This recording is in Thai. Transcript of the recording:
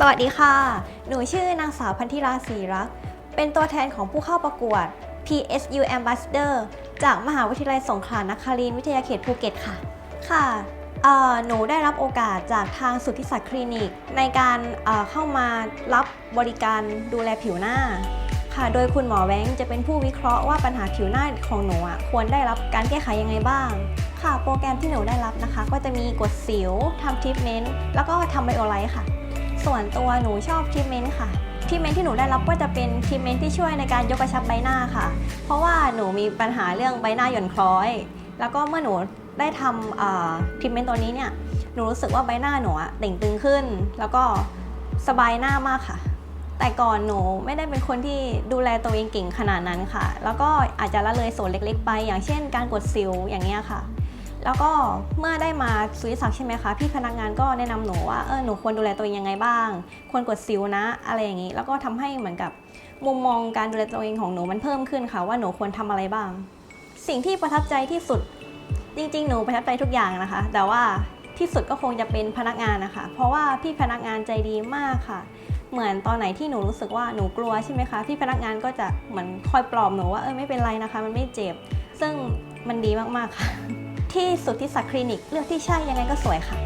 สวัสดีค่ะ หนูชื่อนางสาวพันธิราศรีรักษ์เป็นตัวแทนของผู้เข้าประกวด PSU Ambassador จากมหาวิทยาลัยสงขลานครินทร์วิทยาเขตภูเก็ตค่ะ ค่ะหนูได้รับโอกาสจากทางสุทธิศักดิ์คลินิก ในการเข้ามารับบริการดูแลผิวหน้า ค่ะ โดยคุณหมอแว้งจะเป็นผู้วิเคราะห์ว่าปัญหาผิวหน้าของหนูควรได้รับการแก้ไขยังไงบ้าง ค่ะ โปรแกรมที่หนูได้รับนะคะ ก็จะมีกดสิวทำทรีทเมนต์แล้วก็ทำไบโอไลท์ค่ะ ส่วนตัวหนูชอบทรีทเมนต์ค่ะทรีทเมนต์ที่หนูได้รับก็จะเป็นทรีทเมนต์ที่ช่วยในการยกกระชับใบหน้าค่ะ เพราะว่าหนูมีปัญหาเรื่องใบหน้าหย่อนคล้อย แล้วก็เมื่อหนูได้ทำทรีทเมนต์ตัวนี้เนี่ยหนูรู้สึกว่าใบหน้าหนูเต่งตึงขึ้น แล้วก็สบายหน้ามากค่ะ แต่ก่อนหนูไม่ได้เป็นคนที่ดูแลตัวเองเก่งขนาดนั้นค่ะ แล้วก็อาจจะละเลยส่วนเล็ก ๆ ไป อย่างเช่น การกดสิวอย่างเงี้ยค่ะ แล้วก็เมื่อได้มาสุริศักดิ์ใช่ไหมคะพี่พนักงานก็แนะนำหนูว่าเออหนูควรดูแลตัวเองยังไงบ้าง ควรกดสิวนะ อะไรอย่างนี้ แล้วก็ทำให้เหมือนกับมุมมองการดูแลตัวเองของหนูมันเพิ่มขึ้นค่ะว่าหนูควรทำอะไรบ้าง สิ่งที่ประทับใจที่สุด จริง ๆ หนูประทับใจทุกอย่างนะคะ แต่ว่าที่สุดก็คงจะเป็นพนักงานนะคะ เพราะว่าพี่พนักงานใจดีมากค่ะ เหมือนตอนไหนที่หนูรู้สึกว่าหนูกลัวใช่ไหมคะ พี่พนักงานก็จะเหมือนคอยปลอบหนูว่าเออไม่เป็นไรนะคะ มันไม่เจ็บ ซึ่งมันดีมากๆค่ะ ที่สุดที่สักดิ์คลินิกเลือกที่ใช่ยังไงก็สวยค่ะ